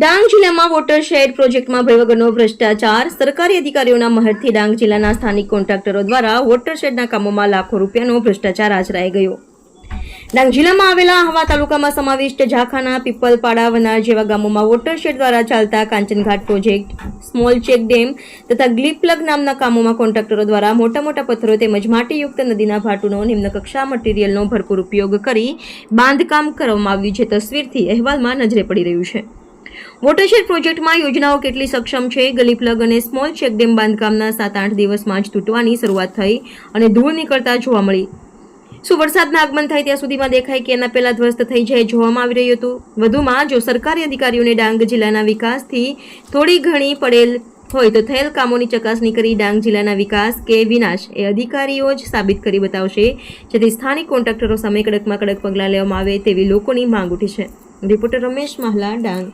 ડાંગ જિલ્લામાં વોટરશેડ પ્રોજેક્ટમાં ભય વગરનો ભ્રષ્ટાચાર. સરકારી અધિકારીઓના મહેરથી ડાંગ જિલ્લાના સ્થાનિક કોન્ટ્રાક્ટરો દ્વારા વોટરશેડના કામોમાં લાખો રૂપિયાનો ભ્રષ્ટાચાર આચરાઈ ગયો. ડાંગ જિલ્લામાં આવેલા હવા તાલુકામાં સમાવિષ્ટ ઝાખાના પીપલપાડા વનાર જેવા ગામોમાં વોટરશેડ દ્વારા ચાલતા Kanchanghat project small check dam તથા ગ્લીપ્લગ નામના કામોમાં કોન્ટ્રાક્ટરો દ્વારા મોટા મોટા પથ્થરો તેમજ માટીયુક્ત નદીના ભાટુનો નિમ્નકક્ષા મટીરિયલનો ભરપૂર ઉપયોગ કરી બાંધકામ કરવામાં આવ્યું છે. તસવીરથી અહેવાલમાં નજરે પડી રહ્યું છે. વોટરશેડ પ્રોજેક્ટમાં યોજનાઓ કેટલી સક્ષમ છે? ગલી પ્લગ અને સ્મોલ ચેકડેમ બાંધકામના સાત આઠ દિવસમાં જ તૂટવાની શરૂઆત થઈ અને ધૂળ નીકળતા જોવા મળી. શું વરસાદના આગમન થાય ત્યાં સુધીમાં દેખાય કે એના પહેલા ધ્વસ્ત થઈ જાય જોવામાં આવી રહ્યું હતું? વધુમાં, જો સરકારી અધિકારીઓને ડાંગ જિલ્લાના વિકાસથી થોડી ઘણી પડેલ હોય તો થયેલ કામોની ચકાસણી કરી ડાંગ જિલ્લાના વિકાસ કે વિનાશ એ અધિકારીઓ જ સાબિત કરી બતાવશે, જેથી સ્થાનિક કોન્ટ્રાક્ટરો સામે કડકમાં કડક પગલાં લેવામાં આવે તેવી લોકોની માંગ ઉઠી છે. રિપોર્ટર રમેશ મહલા, ડાંગ.